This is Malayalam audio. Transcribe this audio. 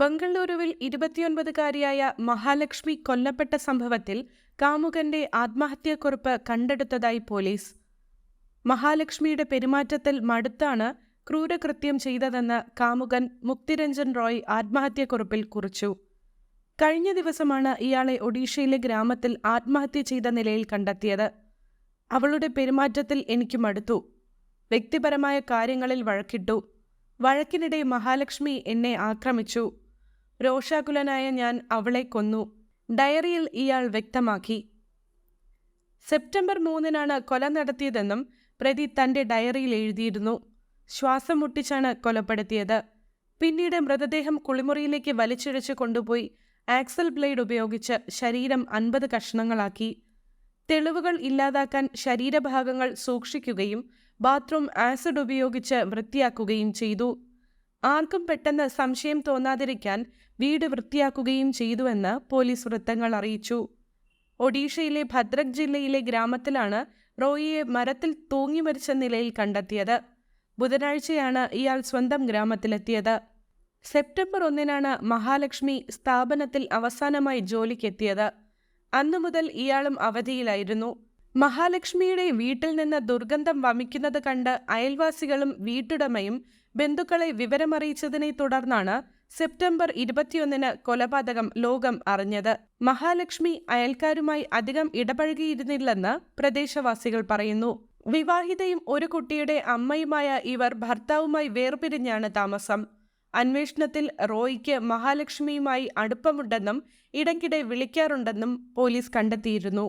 ബംഗളൂരുവിൽ ഇരുപത്തിയൊൻപതുകാരിയായ മഹാലക്ഷ്മി കൊല്ലപ്പെട്ട സംഭവത്തിൽ കാമുകന്റെ ആത്മഹത്യാക്കുറിപ്പ് കണ്ടെടുത്തതായി പോലീസ്. മഹാലക്ഷ്മിയുടെ പെരുമാറ്റത്തിൽ മടുത്താണ് ക്രൂരകൃത്യം ചെയ്തതെന്ന് കാമുകൻ മുക്തിരഞ്ജൻ റോയ് ആത്മഹത്യാക്കുറിപ്പിൽ കുറിച്ചു. കഴിഞ്ഞ ദിവസമാണ് ഇയാളെ ഒഡീഷയിലെ ഗ്രാമത്തിൽ ആത്മഹത്യ ചെയ്ത നിലയിൽ കണ്ടെത്തിയത്. അവളുടെ പെരുമാറ്റത്തിൽ എനിക്ക് മടുത്തു. വ്യക്തിപരമായ കാര്യങ്ങളിൽ വഴക്കിട്ടു. വഴക്കിനിടെ മഹാലക്ഷ്മി എന്നെ ആക്രമിച്ചു. രോഷാകുലനായ ഞാൻ അവളെ കൊന്നു. ഡയറിയിൽ ഇയാൾ വ്യക്തമാക്കി. സെപ്റ്റംബർ മൂന്നിനാണ് കൊല നടത്തിയതെന്നും പ്രതി തന്റെ ഡയറിയിൽ എഴുതിയിരുന്നു. ശ്വാസം മുട്ടിച്ചാണ് കൊലപ്പെടുത്തിയത്. പിന്നീട് മൃതദേഹം കുളിമുറിയിലേക്ക് വലിച്ചിഴച്ച് കൊണ്ടുപോയി ആക്സൽ ബ്ലേഡ് ഉപയോഗിച്ച് ശരീരം അൻപത് കഷ്ണങ്ങളാക്കി. തെളിവുകൾ ഇല്ലാതാക്കാൻ ശരീരഭാഗങ്ങൾ സൂക്ഷിക്കുകയും ബാത്റൂം ആസിഡ് ഉപയോഗിച്ച് വൃത്തിയാക്കുകയും ചെയ്തു. ആർക്കും പെട്ടെന്ന് സംശയം തോന്നാതിരിക്കാൻ വീട് വൃത്തിയാക്കുകയും ചെയ്തുവെന്ന് പോലീസ് വൃത്തങ്ങൾ അറിയിച്ചു. ഒഡീഷയിലെ ഭദ്രക് ജില്ലയിലെ ഗ്രാമത്തിലാണ് റോയിയെ മരത്തിൽ തൂങ്ങി മരിച്ച നിലയിൽ കണ്ടെത്തിയത്. ബുധനാഴ്ചയാണ് ഇയാൾ സ്വന്തം ഗ്രാമത്തിലെത്തിയത്. സെപ്റ്റംബർ ഒന്നിനാണ് മഹാലക്ഷ്മി സ്ഥാപനത്തിൽ അവസാനമായി ജോലിക്കെത്തിയത്. അന്നു മുതൽ ഇയാളും അവധിയിലായിരുന്നു. മഹാലക്ഷ്മിയുടെ വീട്ടിൽ നിന്ന് ദുർഗന്ധം വമിക്കുന്നത് കണ്ട് അയൽവാസികളും വീട്ടുടമയും ബന്ധുക്കളെ വിവരമറിയിച്ചതിനെ തുടർന്നാണ് സെപ്റ്റംബർ ഇരുപത്തിയൊന്നിന് കൊലപാതകം ലോകം അറിഞ്ഞത്. മഹാലക്ഷ്മി അയൽക്കാരുമായി അധികം ഇടപഴകിയിരുന്നില്ലെന്ന് പ്രദേശവാസികൾ പറയുന്നു. വിവാഹിതയും ഒരു കുട്ടിയുടെ അമ്മയുമായ ഇവർ ഭർത്താവുമായി വേർപിരിഞ്ഞാണ് താമസം. അന്വേഷണത്തിൽ റോയ്ക്ക് മഹാലക്ഷ്മിയുമായി അടുപ്പമുണ്ടെന്നും ഇടയ്ക്കിടെ വിളിക്കാറുണ്ടെന്നും പോലീസ് കണ്ടെത്തിയിരുന്നു.